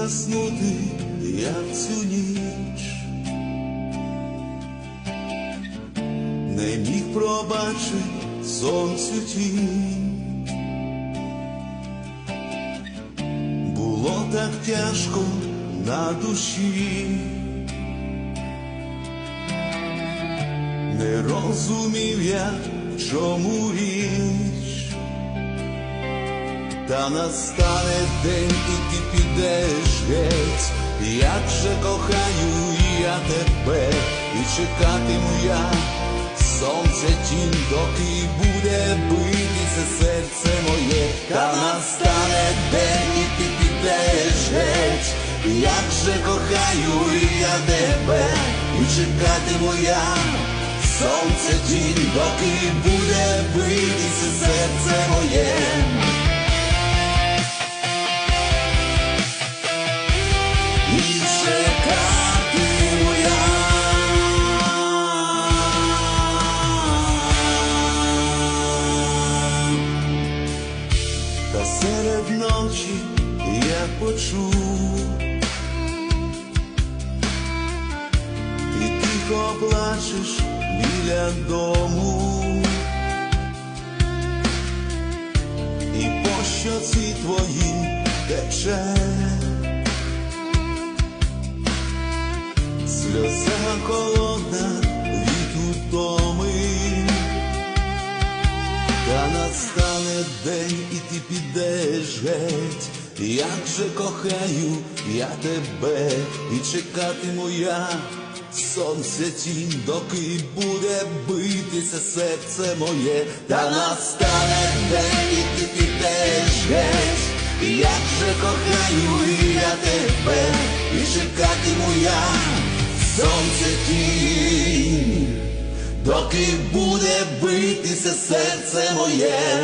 заснути, як цю ніч. Не міг пробачити сонцю тінь. Було так тяжко на душі. Не розумів я, в чому річ, та настане день, як же кохаю я тебе, і чекатиму я сонце тінь, доки буде битися серце моє, та настане день, і ти підеш геть, як же кохаю я тебе, і чекатиму я. Сонце тінь, доки буде битися серце моє. Ночі я почув. Ти тихо плачеш біля дому, і по щоці твої тече сльоза холодна день, і ти підеш геть. Як же кохаю я тебе, і чекатиму я сонце тінь, доки буде битися серце моє, та настане день, і ти підеш геть. Як же кохаю я тебе, і чекатиму я сонце тінь, доки буде битися серце моє.